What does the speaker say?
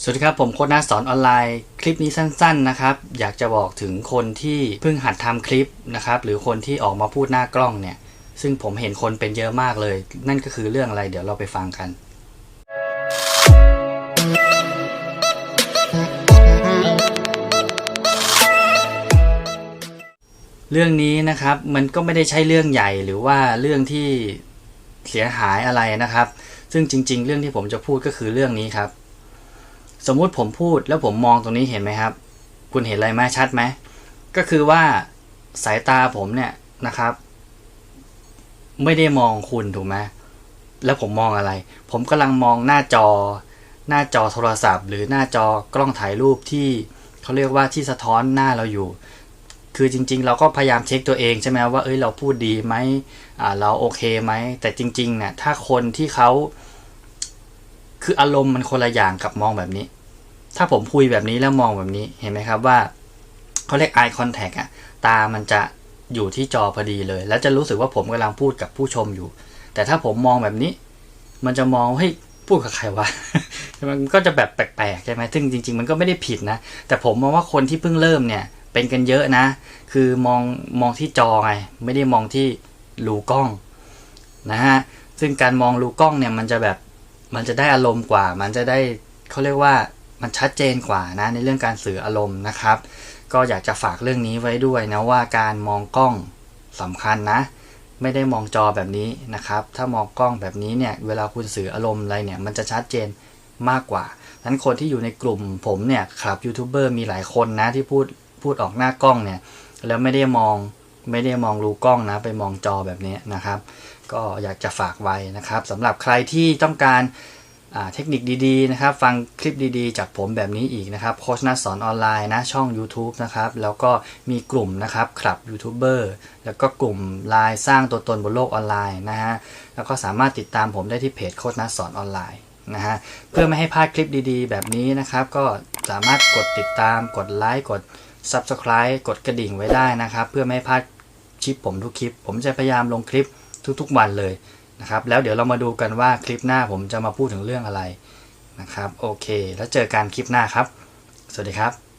สวัสดีครับผมโค้ชนาสอนออนไลน์คลิปนี้สั้น ๆนะครับ อยากจะบอกถึงคนที่เพิ่งหัดทำคลิปนะครับ หรือคนที่ออกมาพูดหน้ากล้องเนี่ย ซึ่งผมเห็นคนเป็นเยอะมากเลย นั่นก็คือเรื่องอะไรเดี๋ยวเราไปฟังกัน เรื่องนี้นะครับมันก็ไม่ได้ใช่เรื่องใหญ่หรือว่าเรื่องที่เสียหายอะไรนะครับ ซึ่งจริง ๆ เรื่องที่ผมจะพูดก็คือเรื่องนี้ครับ สมมุติผมพูดแล้วผมมองตรงนี้เห็นไหมครับ คุณเห็นอะไรไหมชัดไหมก็คือว่าสายตาผมเนี่ยนะครับ ไม่ได้มองคุณถูกไหมแล้วผมมองอะไร ผมกำลังมองหน้าจอ หน้าจอโทรศัพท์ หรือหน้าจอกล้องถ่ายรูปที่เขาเรียกว่าที่สะท้อนหน้าเราอยู่ คือจริง ๆ เราก็พยายามเช็คตัวเองใช่ไหมว่าเอ้ยเราพูดดีไหมเราโอเคไหมแต่จริงๆเนี่ยถ้าคนที่เขา คืออารมณ์มันคนละอย่างกับมองแบบนี้ ถ้าผมคุยแบบนี้แล้วมองแบบนี้เห็นไหมครับว่าเขาเรียก eye contact อะตามันจะอยู่ที่จอพอดีเลย แล้วจะรู้สึกว่าผมกำลังพูดกับผู้ชมอยู่ แต่ถ้าผมมองแบบนี้ มันจะมองเฮ้ยพูดกับใครวะมันก็จะแบบแปลกๆใช่ไหมซึ่งจริง ๆ มันก็ไม่ได้ผิดนะ แต่ผมมองว่าคนที่เพิ่งเริ่มเนี่ยเป็นกันเยอะนะ คือมองมองที่จอไง ไม่ได้มองที่รูกล้องนะฮะ ซึ่งการมองรูกล้องเนี่ยมันจะแบบ มันจะได้อารมณ์กว่า มันจะได้เขาเรียกว่ามันชัดเจนกว่านะในเรื่องการสื่ออารมณ์นะครับ ก็อยากจะฝากเรื่องนี้ไว้ด้วยนะว่าการมองกล้องสำคัญนะ ไม่ได้มองจอแบบนี้นะครับ ถ้ามองกล้องแบบนี้เนี่ยเวลาคุณสื่ออารมณ์อะไรเนี่ยมันจะชัดเจนมากกว่านั้นคนที่อยู่ในกลุ่มผมเนี่ยครับยูทูบเบอร์มีหลายคนนะที่พูดพูดออกหน้ากล้องเนี่ยแล้วไม่ได้มองไม่ได้มองรูกล้องนะ ไปมองจอแบบนี้นะครับ ก็อยากจะฝากไว้นะครับสำหรับใครที่ต้องการาเทคนิคดีๆนะครับ ฟังคลิปดีๆ จากผมแบบนี้อีกนะครับโคชนัทสอนออนไลน์นะช่อง YouTube นะครับ แล้วก็มีกลุ่มนะครับคลับยูทูบเบอร์แล้วก็กลุ่มไลน์สร้างตัวตนบนโลกออนไลน์นะฮะแล้วก็สามารถติดตามผมได้ที่เพจโคชนัทสอนออนไลน์นะฮะเพื่อไม่ให้พลาดคลิปดีๆ แบบนี้นะครับ ก็สามารถกดติดตามกดไลค์กด Subscribe กดกระดิ่งไว้ได้นะครับ เพื่อไม่ให้พลาดคลิปผมทุกคลิป ผมจะพยายามลงคลิป ทุกๆวันเลยนะครับ แล้วเดี๋ยวเรามาดูกันว่าคลิปหน้าผมจะมาพูดถึงเรื่องอะไรนะครับ โอเค แล้วเจอกันคลิปหน้าครับ สวัสดีครับ